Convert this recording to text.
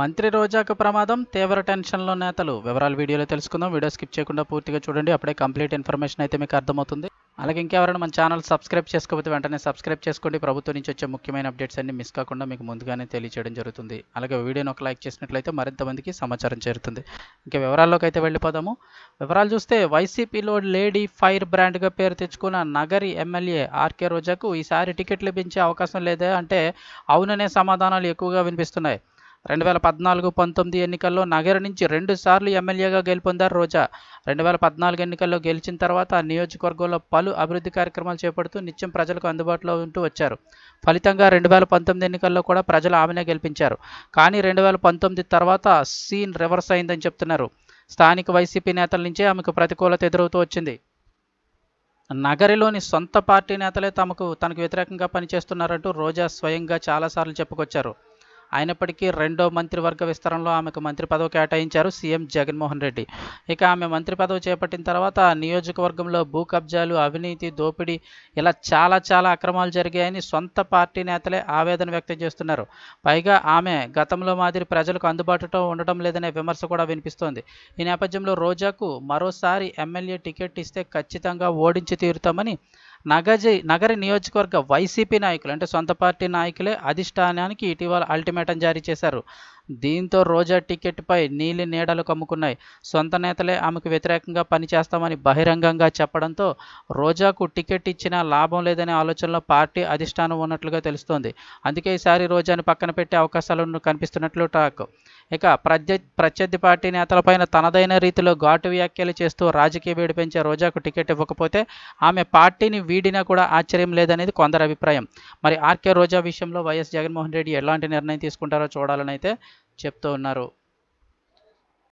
మంత్రి రోజాకు ప్రమాదం తీవ్ర టెన్షన్లో నేతలు. వివరాలు వీడియోలో తెలుసుకుందాం. వీడియో స్కిప్ చేయకుండా పూర్తిగా చూడండి. అప్పుడే కంప్లీట్ ఇన్ఫర్మేషన్ అయితే మీకు అర్థమవుతుంది. అలాగే ఇంకెవరైనా మన ఛానల్ సబ్స్క్రైబ్ చేసుకోకపోతే వెంటనే సబ్స్క్రైబ్ చేసుకోండి. ప్రభుత్వం నుంచి వచ్చే ముఖ్యమైన అప్డేట్స్ అన్ని మిస్ కాకుండా మీకు ముందుగానే తెలియజేయడం జరుగుతుంది. అలాగే వీడియోని ఒక లైక్ చేసినట్లయితే మరింత మందికి సమాచారం చేరుతుంది. ఇంకా వివరాల్లోకి అయితే వెళ్ళిపోదాము. వివరాలు చూస్తే వైసీపీలో లేడీ ఫైర్ బ్రాండ్గా పేరు తెచ్చుకున్న నగరి ఎమ్మెల్యే ఆర్కే రోజాకు ఈసారి టికెట్ లభించే అవకాశం లేదే అంటే అవుననే సమాధానాలు ఎక్కువగా వినిపిస్తున్నాయి. రెండు వేల పద్నాలుగు పంతొమ్మిది ఎన్నికల్లో నగర నుంచి రెండు సార్లు ఎమ్మెల్యేగా గెలుపొందారు రోజా. రెండు వేల పద్నాలుగు ఎన్నికల్లో గెలిచిన తర్వాత ఆ నియోజకవర్గంలో పలు అభివృద్ధి కార్యక్రమాలు చేపడుతూ నిత్యం ప్రజలకు అందుబాటులో ఉంటూ వచ్చారు. ఫలితంగా రెండు వేల పంతొమ్మిది ఎన్నికల్లో కూడా ప్రజలు ఆమెనే గెలిపించారు. కానీ రెండు వేల పంతొమ్మిది తర్వాత సీన్ రివర్స్ అయిందని చెప్తున్నారు. స్థానిక వైసీపీ నేతల నుంచే ఆమెకు ప్రతికూలత ఎదురవుతూ వచ్చింది. నగరిలోని సొంత పార్టీ నేతలే తమకు తనకు వ్యతిరేకంగా పనిచేస్తున్నారంటూ రోజా స్వయంగా చాలాసార్లు చెప్పుకొచ్చారు. అయినప్పటికీ రెండో మంత్రివర్గ విస్తరణలో ఆమెకు మంత్రి పదవి కేటాయించారు సీఎం జగన్మోహన్ రెడ్డి. ఇక ఆమె మంత్రి పదవి చేపట్టిన తర్వాత నియోజకవర్గంలో భూ కబ్జాలు అవినీతి దోపిడీ ఇలా చాలా చాలా అక్రమాలు జరిగాయని సొంత పార్టీ నేతలే ఆవేదన వ్యక్తం చేస్తున్నారు. పైగా ఆమె గతంలో మాదిరి ప్రజలకు అందుబాటులో ఉండటం లేదనే విమర్శ కూడా వినిపిస్తోంది. ఈ నేపథ్యంలో రోజాకు మరోసారి ఎమ్మెల్యే టికెట్ ఇస్తే ఖచ్చితంగా ఓడించి తీరుతామని నగజ నగర నియోజకవర్గ వైసీపీ నాయకులు అంటే సొంత పార్టీ నాయకులే అధిష్టానానికి ఇటీవల అల్టిమేటం జారీ చేశారు. దీంతో రోజా టికెట్పై నీలి నీడలు కమ్ముకున్నాయి. సొంత నేతలే ఆమెకు వ్యతిరేకంగా పనిచేస్తామని బహిరంగంగా చెప్పడంతో రోజాకు టికెట్ ఇచ్చినా లాభం లేదనే ఆలోచనలో పార్టీ అధిష్టానం ఉన్నట్లుగా తెలుస్తోంది. అందుకే ఈసారి రోజాను పక్కన పెట్టే అవకాశాలు కనిపిస్తున్నట్లు టాక్. ఇక ప్రత్య ప్రత్యర్థి పార్టీ నేతలపైన తనదైన రీతిలో ఘాటు వ్యాఖ్యలు చేస్తూ రాజకీయ వేడి పెంచే రోజాకు టికెట్ ఇవ్వకపోతే ఆమె పార్టీని వీడినా కూడా ఆశ్చర్యం లేదనేది కొందరి అభిప్రాయం. మరి ఆర్కే రోజా విషయంలో వైఎస్ జగన్మోహన్ రెడ్డి ఎలాంటి నిర్ణయం తీసుకుంటారో చూడాలని అయితే చెప్తూ ఉన్నారు.